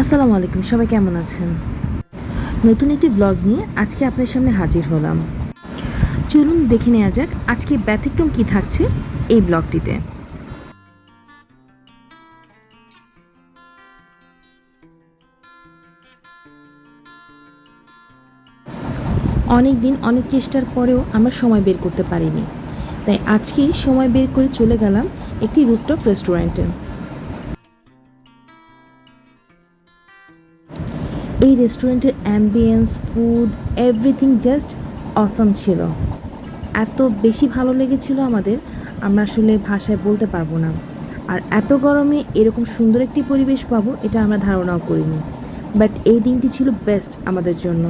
আসসালামু আলাইকুম, সবাই কেমন আছেন? নতুন একটি ব্লগ নিয়ে আজকে আপনার সামনে হাজির হলাম। চলুন দেখে নেওয়া যাক আজকে ব্যতিক্রম কি থাকছে এই ব্লগটিতে অনেক দিন অনেক চেষ্টার পরেও আমরা সময় বের করতে পারিনি। তাই আজকেই সময় বের করে চলে গেলাম একটি রুফটপ রেস্টুরেন্টে এই রেস্টুরেন্টের ambience food everything just awesome ছিল। এত বেশি ভালো লেগেছিল আমাদের, আমরা আসলে ভাষায় বলতে পারব না। আর এত গরমে এরকম সুন্দর একটি পরিবেশ পাবো, এটা আমরা ধারণাও করিনি। বাট এই দিনটি ছিল বেস্ট আমাদের জন্য।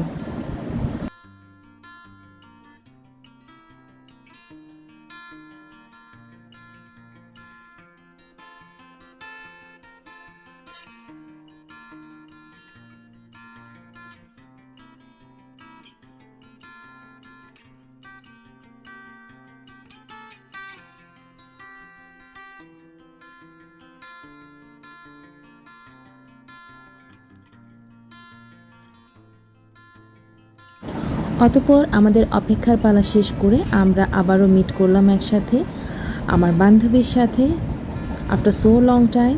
অতপর আমাদের অপেক্ষার পালা শেষ করে আমরা আবারও মিট করলাম একসাথে, আমার বান্ধবীর সাথে আফটার সো লং টাইম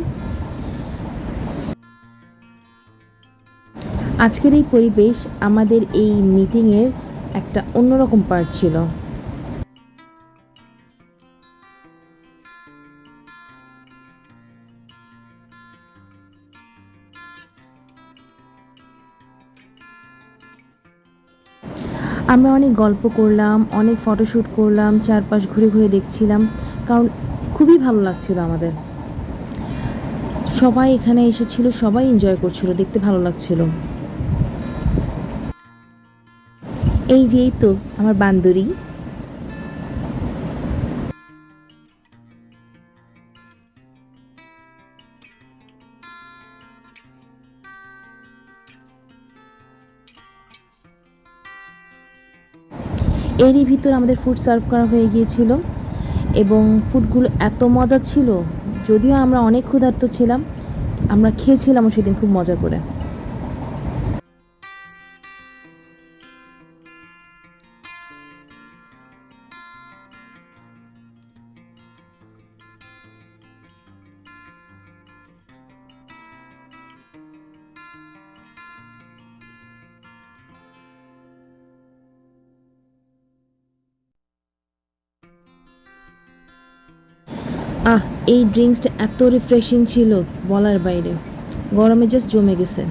আজকের এই পরিবেশ আমাদের এই মিটিংয়ের একটা অন্যরকম পার্ট ছিল। আমরা অনেক গল্প করলাম, অনেক ফটোশ্যুট করলাম, চারপাশ ঘুরে ঘুরে দেখছিলাম, কারণ খুবই ভালো লাগছিল আমাদের। সবাই এখানে এসেছিল, সবাই এনজয় করছিল, দেখতে ভালো লাগছিল। এই যেই তো, আমার বান্দরী। এরই ভিতর আমাদের ফুড সার্ভ করা হয়ে গিয়েছিল এবং ফুডগুলো এত মজা ছিল, যদিও আমরা অনেক ক্ষুধার্ত ছিলাম, আমরা খেয়েছিলাম সেদিন খুব মজা করে। আহ, এই ড্রিঙ্কসটা এত রিফ্রেশিং ছিল বলার বাইরে। গরমে জাস্ট জমে গেছে।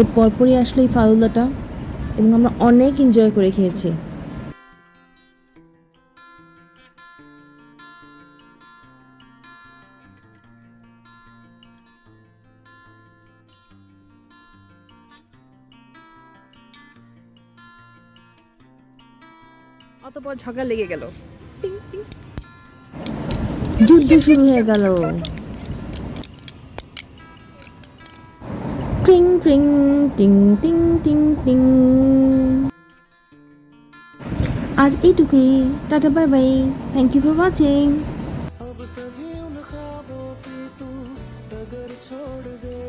এর পরপরই আসলো এই ফালুদাটা এবং আমরা অনেক এনজয় করে খেয়েছি। অতপর ঝগড়া লেগে গেল। যুদ্ধ শুরু হয়ে গেল ট্রিং ট্রিং টিং টিং টিং টিং আজ এইটুকুই tata bye bye thank you for watching अब सभी उन ख्वाबों की तू डगर छोड़ दे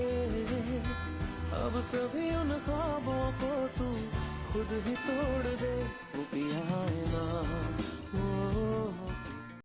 अब सभी उन ख्वाबों को तू खुद ही तोड़ दे वो पिया है ना ओ